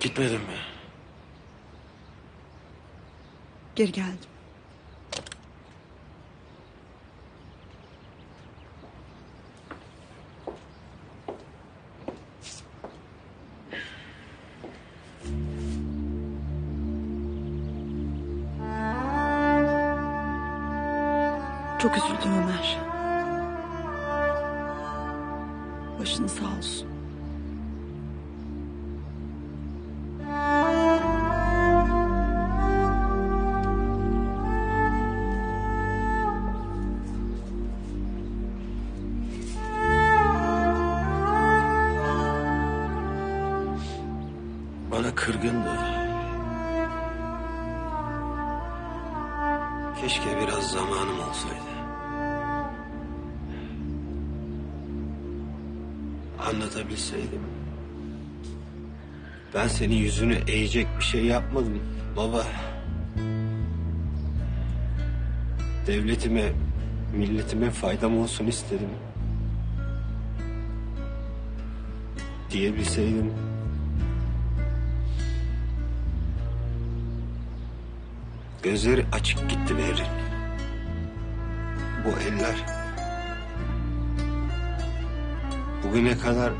Gitmedin mi? Geri geldim. Çok üzüldüm Ömer. Başın sağ olsun. Keşke biraz zamanım olsaydı. Anlatabilseydim. Ben senin yüzünü eğecek bir şey yapmadım baba. Devletime, milletime faydam olsun istedim. Diyebilseydim. Gözleri açık gitti Berrin. Bu eller... Bugüne kadar...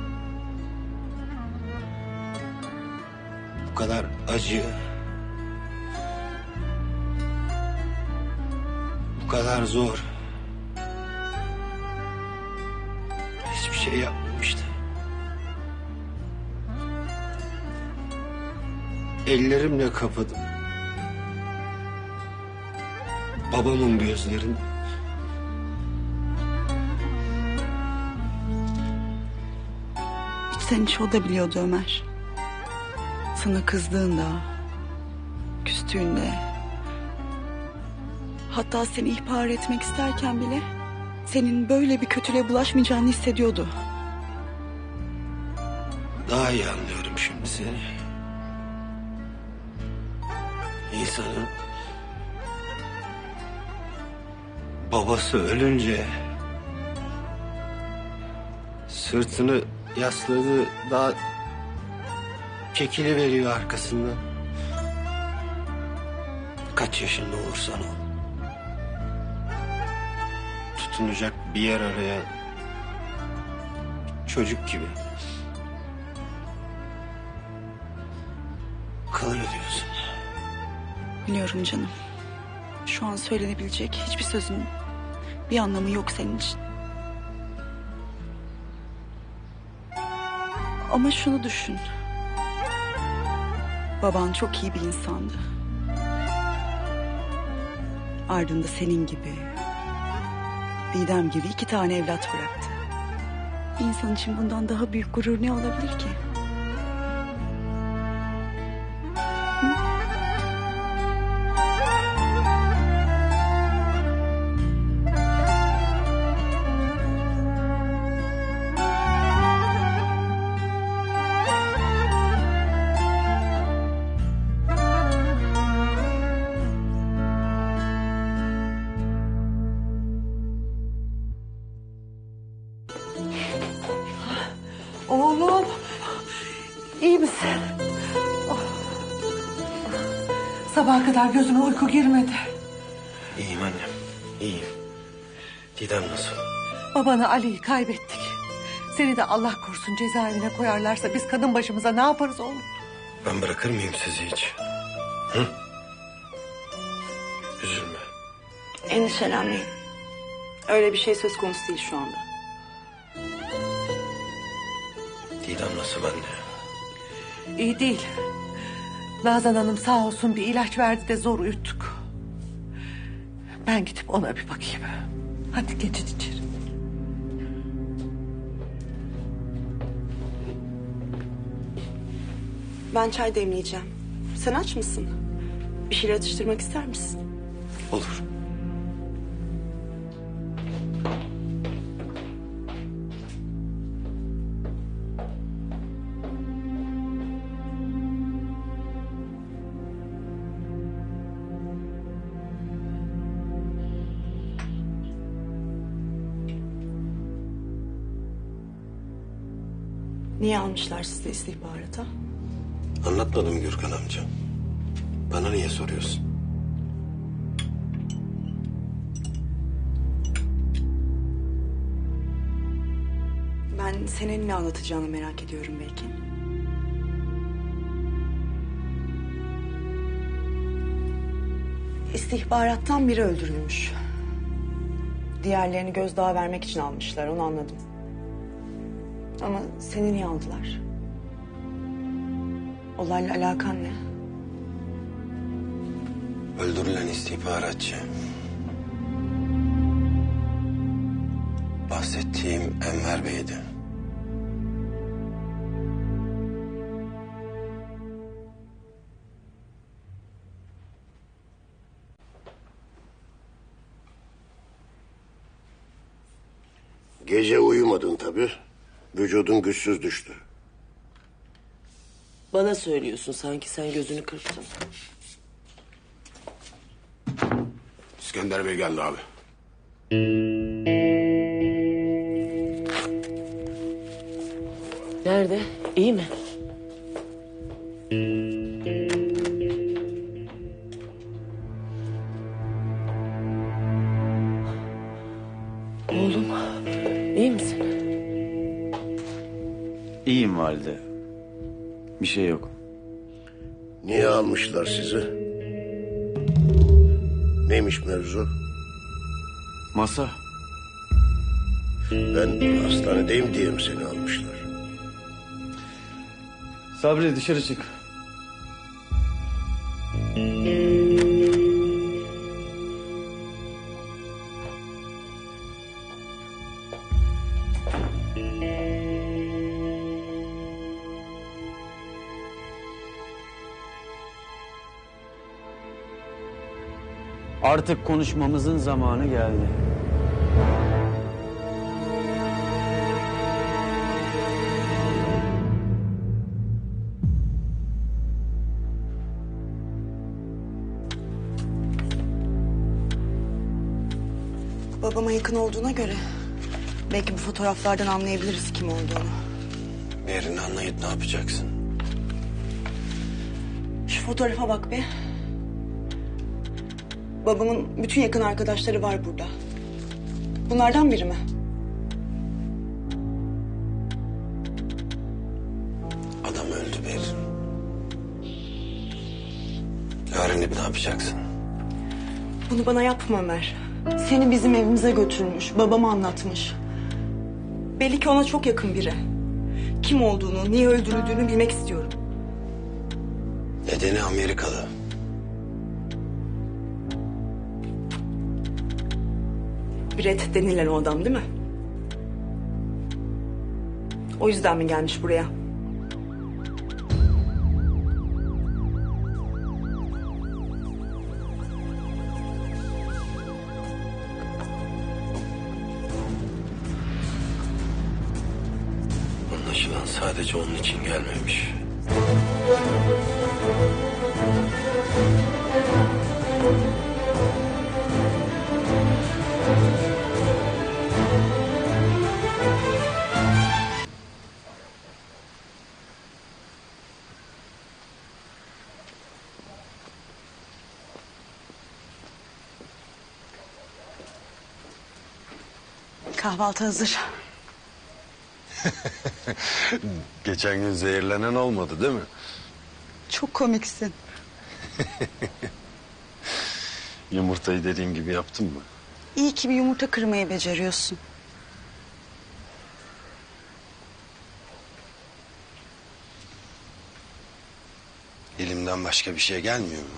Bu kadar acı... Bu kadar zor... Hiçbir şey yapmamıştı. Ellerimle kapadım. Babamın gözlerini. İçten içe o da biliyordu Ömer. Sana kızdığında, küstüğünde... Hatta seni ihbar etmek isterken bile... ...senin böyle bir kötülüğe bulaşmayacağını hissediyordu. Daha iyi anlıyorum şimdi seni. İnsanın babası ölünce sırtını yasladığı daha çekili veriyor arkasından. Kaç yaşında olursan ol. Tutunacak bir yer arayan çocuk gibi. Kalıyorsun. Biliyorum canım. Şu an söylenebilecek hiçbir sözün bir anlamı yok senin için. Ama şunu düşün. Baban çok iyi bir insandı. Ardında senin gibi, Didem gibi iki tane evlat bıraktı. Bir insan için bundan daha büyük gurur ne olabilir ki? Kadar gözüne uyku girmedi. İyiyim annem. İyiyim. Didem nasıl? Babanı Ali'yi kaybettik. Seni de Allah korusun cezaevine koyarlarsa biz kadın başımıza ne yaparız oğlum? Ben bırakır mıyım sizi hiç? Hı? Üzülme. Endişelenmeyin. Öyle bir şey söz konusu değil şu anda. Didem nasıl anne? İyi değil. Nazan Hanım sağ olsun bir ilaç verdi de zor uyuttuk. Ben gidip ona bir bakayım. Hadi geçin içeri. Ben çay demleyeceğim. Sen aç mısın? Bir şeyler atıştırmak ister misin? Olur. Niye almışlar sizi istihbarata? Anlatmadım Gürkan amca. Bana niye soruyorsun? Ben senin ne anlatacağını merak ediyorum belki. İstihbarattan biri öldürülmüş. Diğerlerini gözdağı vermek için almışlar, onu anladım. Ama seni niye aldılar? Olayla alakan ne? Öldürülen istihbaratçı. Bahsettiğim Enver Bey'di. Gece uyumadın tabii. Vücudun güçsüz düştü. Bana söylüyorsun sanki sen gözünü kırptın. İskender Bey geldi abi. Nerede? İyi mi? Valide. Bir şey yok. Niye almışlar sizi? Neymiş mevzu? Masa. Ben hastanedeyim diye mi seni almışlar? Sabri dışarı çık. Artık konuşmamızın zamanı geldi. Babama yakın olduğuna göre belki bu fotoğraflardan anlayabiliriz kim olduğunu. Yerini anlayıp ne yapacaksın? Şu fotoğrafa bak be. Babamın bütün yakın arkadaşları var burada. Bunlardan biri mi? Adam öldü Berin. Öğrenip ne yapacaksın? Bunu bana yapma Ömer. Seni bizim evimize götürmüş, babama anlatmış. Belli ki ona çok yakın biri. Kim olduğunu, niye öldürüldüğünü bilmek istiyorum. Nedeni Amerikalı. Brett denilen o adam değil mi? O yüzden mi gelmiş buraya? Anlaşılan sadece onun için gelmemiş. Kahvaltı hazır. Geçen gün zehirlenen olmadı değil mi? Çok komiksin. Yumurtayı dediğim gibi yaptın mı? İyi ki bir yumurta kırmayı beceriyorsun. Elimden başka bir şey gelmiyor mu?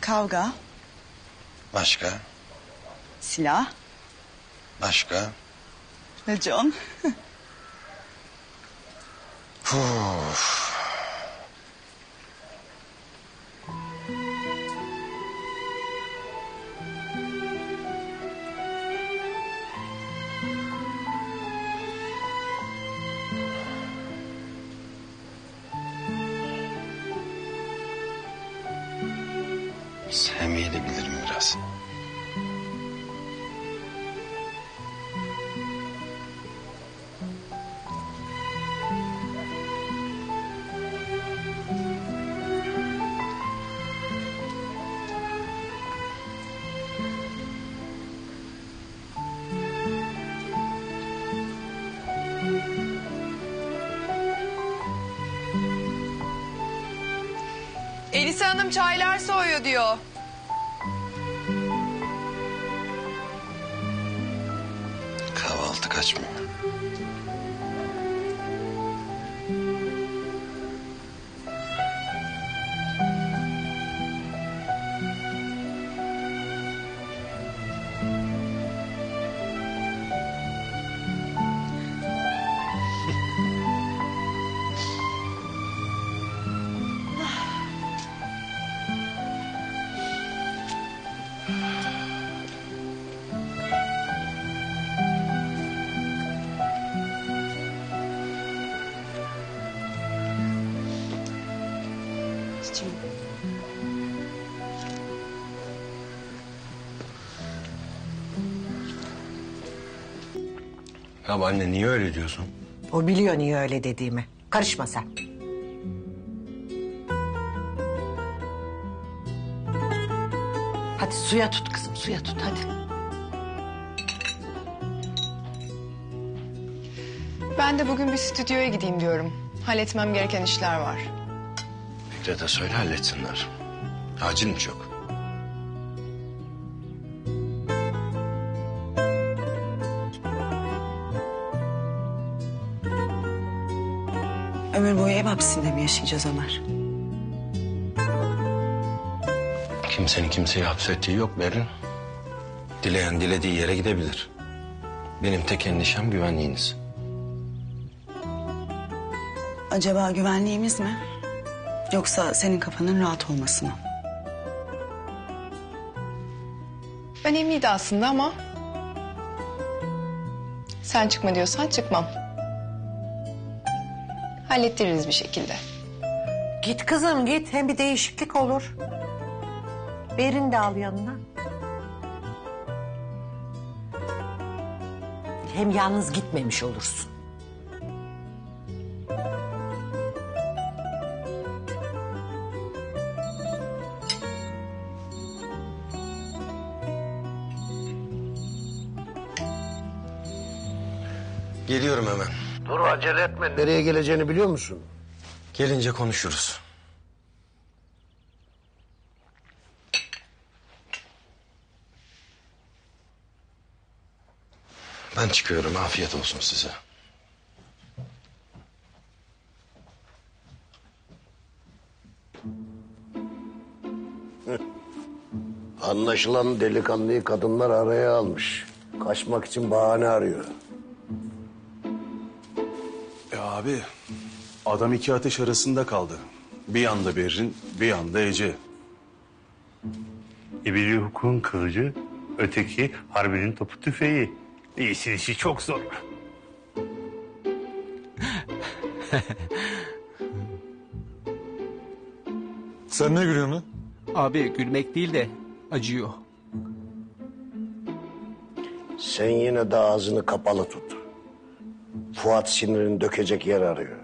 Kavga, Başka? silah, Başka? racon. Sevmeyi Nefise Hanım çaylar soğuyor diyor. Kahvaltı kaçmıyor. Ya anne niye öyle diyorsun? O biliyor niye öyle dediğimi. Karışma sen. Hadi suya tut kızım suya tut hadi. Ben de bugün bir stüdyoya gideyim diyorum. Halletmem gereken işler var. Fikret'e söyle halletsinler. Acil mi çok? Ömür boyu ev hapsinde mi yaşayacağız Ömer? Kimsenin kimseyi hapsettiği yok Berin. Dileyen dilediği yere gidebilir. Benim tek endişem güvenliğiniz. Acaba güvenliğimiz mi? Yoksa senin kafanın rahat olması mı? Önemliydi aslında ama... Sen çıkma diyorsan çıkmam. Hallettiririz bir şekilde. Git kızım git hem bir değişiklik olur. Berin de al yanına. Hem yalnız gitmemiş olursun. Geliyorum hemen. Dur acele etme. Nereye geleceğini biliyor musun? Gelince konuşuruz. Ben çıkıyorum. Afiyet olsun size. Anlaşılan delikanlıyı kadınlar araya almış. Kaçmak için bahane arıyor. Abi adam iki ateş arasında kaldı. Bir yanda Berrin, bir yanda Ece. E biri hukukun kılıcı, öteki harbinin topu tüfeği. İyisi işi çok zor. Sen ne gülüyorsun lan? Abi gülmek değil de acıyor. Sen yine de ağzını kapalı tut. Fuat sinirini dökecek yer arıyor.